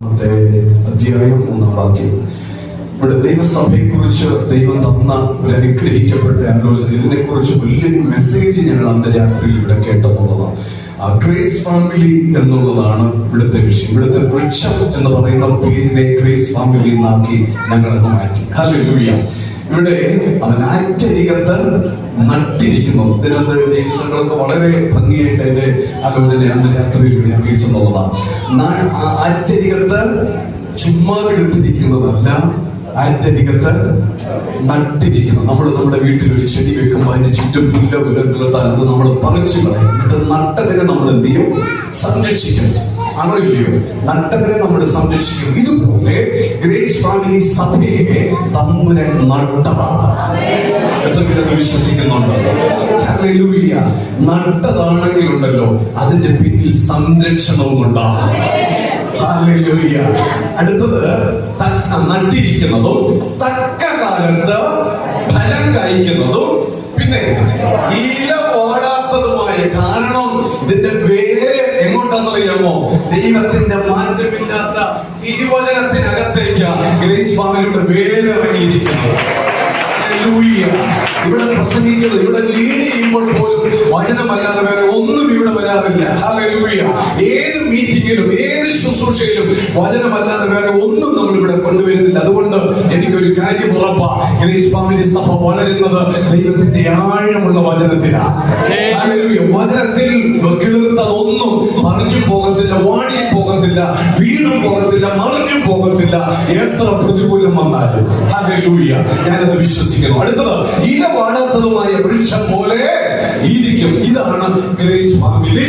അധ്യായം മൂന്നാം വാക്യം. ഇവിടെ ദൈവസഭയെ കുറിച്ച് ദൈവം തന്ന ഒരു അനുഗ്രഹിക്കപ്പെട്ട ആലോചന ഇതിനെ കുറിച്ച് വലിയൊരു മെസ്സേജ് ഞങ്ങൾ അന്ന് രാത്രിയിൽ ഇവിടെ കേട്ടെന്നുള്ളതാണ് ആ ഗ്രേസ് ഫാമിലി എന്നുള്ളതാണ് ഇവിടുത്തെ വിഷയം. ഇവിടുത്തെ വൃക്ഷം എന്ന് പറയുന്ന പേരിനെ ഗ്രേസ് ഫാമിലി എന്നാക്കി ഞങ്ങൾ മാറ്റി. ഹല്ലേലൂയ ഇവിടെ അവൻ ആറ്റരികത്ത് നട്ടിരിക്കുന്നു. ഇതിനകത്ത് ജെയിംസുകളൊക്കെ വളരെ ഭംഗിയായിട്ട് എന്റെ ആലോചന അന്ന് രാത്രിയിൽ ഇവിടെ അറിയിച്ചെന്നുള്ളതാണ് ആറ്റരികത്ത് ചുമ്മാ എടുത്തിരിക്കുന്നതല്ല ആറ്റരികത്ത് നട്ടിരിക്കുന്നു. നമ്മൾ നമ്മുടെ വീട്ടിൽ ഒരു ചെടി വെക്കുമ്പോൾ അതിന്റെ ചുറ്റും പുല്ല പുലർത്താൽ അത് നമ്മൾ പറിച്ചു കളയും. എന്നിട്ട് നട്ടതിനെ നമ്മൾ എന്ത് ചെയ്യും? സംരക്ഷിക്കും. ആണോ ഇല്ലയോ? നട്ടതിനെ നമ്മൾ സംരക്ഷിക്കും. ഫാമിലി സഭയെ തമ്പുരൻ അതിന്റെ പിന്നിൽ സംരക്ഷണവും ഉണ്ടാകും. അടുത്തത് നട്ടിരിക്കുന്നതും തക്ക കാലത്ത് ഫലം കഴിക്കുന്നതും പിന്നെ ഇല ഓടാത്തതുമായ കാരണം ഇതിന്റെ വേര് എങ്ങോട്ടെന്നറിയാമോ ദൈവത്തിന്റെ തിരുവചനത്തിനകത്തേക്ക് ഗ്രേസ് ഫാമിലിയുടെ ഹല്ലേലൂയ. ഇവിടെ പ്രസംഗിക്കുന്നത് ഇവിടെ ലീഡ് ചെയ്യുമ്പോൾ പോലും വചനമല്ലാതെ വേറെ ഒന്നും ഇവിടെ വരാറില്ല. ഹല്ലേലൂയ. ഏത് മീറ്റിംഗിലും ഏത് ശുശ്രൂഷയിലും വചനമല്ലാതെ വേറെ ഒന്നും നമ്മൾ ഇവിടെ കൊണ്ടുവരുന്നില്ല. അതുകൊണ്ട് എനിക്കൊരു കാര്യം ഉറപ്പാ. ഗ്രേസ് ഫാമിലി സഭ വളരുന്നത് ദൈവത്തിന്റെ ആഴമുള്ള വചനത്തിലാണ്. വചനത്തിൽ കിളിർത്തതൊന്നും പറഞ്ഞു പോകത്തില്ല വാടി പോകത്തില്ല വീണും പോകത്തില്ല മറിഞ്ഞും പോകത്തില്ല. എത്ര പ്രതികൂലം വന്നാലും. ഞാനത് വിശ്വസിക്കുന്നു. അടുത്തത് ഇല വാടാത്തതുമായ വൃക്ഷം പോലെ ഇരിക്കും. ഇതാണ് ഗ്രേസ് ഫാമിലി.